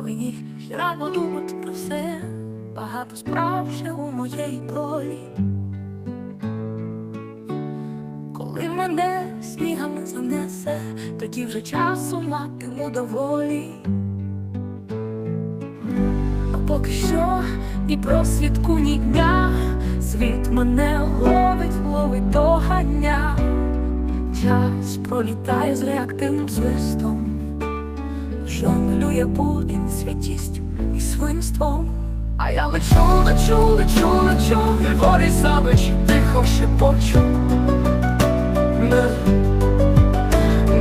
Ой, рано думати про все, багато справ ще у моєї долі. Коли мене снігами занесе, тоді вже часу матиму доволі. А поки що ні просвідку, ні дня, світ мене ловить, ловить догання. Час пролітає з реактивним свистом, жонглює Путін святістю і свинством. А я лечу, лечу, лечу, лечу, Григорій Савич, тихо шепочу.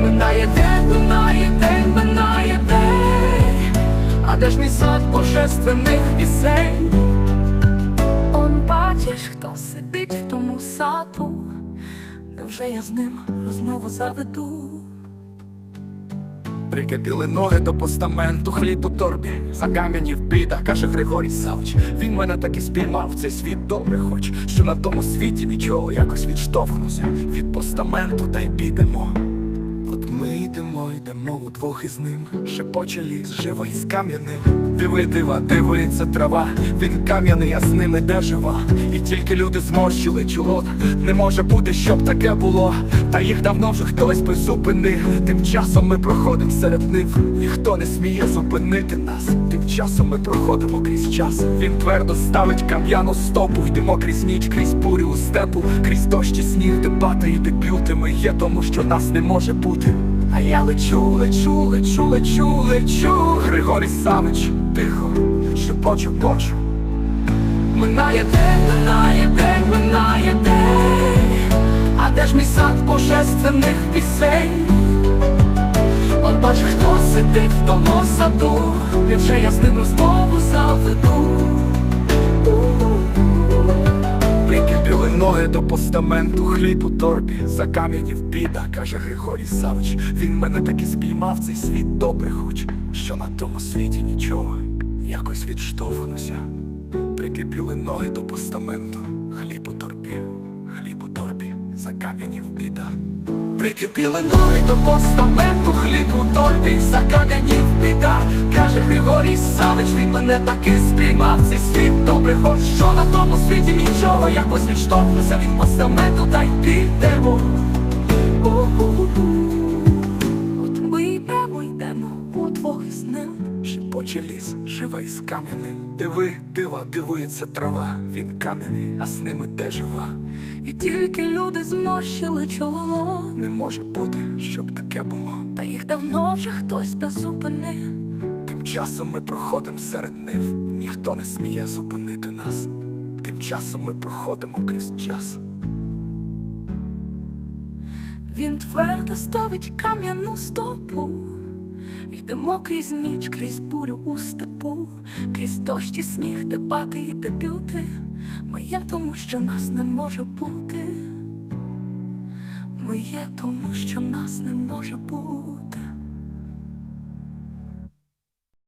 Минає день, минає день, минає день, а де ж мій сад божественних пісень? Он бачиш, хто сидить в тому саду, невже я з ним розмову заведу? Прикипіли ноги до постаменту, хліб у торбі, закам'янів біда, каже Григорій Савч. Він мене так і спіймав, цей світ добре хоч, що на тому світі нічого якось відштовхнуся від постаменту, та й підемо. Йдемо удвох із ним, шепоче ліс, живо із кам'яним. Диви, дива, дивиться трава, він кам'яний, а з ним іде жива. І тільки люди зморщили чоло. Не може бути, щоб таке було. Та їх давно вже хтось призупинив. Тим часом ми проходимо серед них. Ніхто не сміє зупинити нас. Тим часом ми проходимо крізь час. Він твердо ставить кам'яну стопу. Йдемо крізь ніч, крізь бурю у степу, крізь дощ і сніг, де падає, де б'юти ми є, тому що нас не може бути. А я лечу, лечу, лечу, лечу, лечу. Григорій Самич, тихо, шепочу, почу. Минає день, минає день, минає день, а де ж мій сад божественних пісень? От бачиш, хто сидить в тому саду, Невже я з ним розмову заведу? Ноги до постаменту, хліб у торбі, за кам'янів біда, каже Григорій Савич. Він мене таки спіймав, цей світ добре хоч, що на тому світі нічого, якось відштовхнуся. Прикипіли ноги до постаменту, хліб у торбі, хліб у торбі, за кам'янів біда. Прикипіли ноги до постаменту, хліб у торбі, закаганів біда. Каже Григорій Савич, він мене таки спіймав, цей світ добре хоч, що на тому світі нічого, якось відштовхнуся від постаменту, та й підемо. Шепоче ліс, живе із кам'яним. Диви, дива, дивується трава. Він кам'яний, а з ними де жива. І тільки люди зморщили чоло, Не може бути, щоб таке було. та їх давно вже хтось безупинив. Тим часом ми проходимо серед нив. Ніхто не сміє зупинити нас. Тим часом ми проходимо крізь час. Він твердо ставить кам'яну стопу. Йдемо крізь ніч, крізь бурю у степу, крізь дощ і сніг, де і дебюти. Ми є тому, що нас не може бути. Ми є тому, що нас не може бути.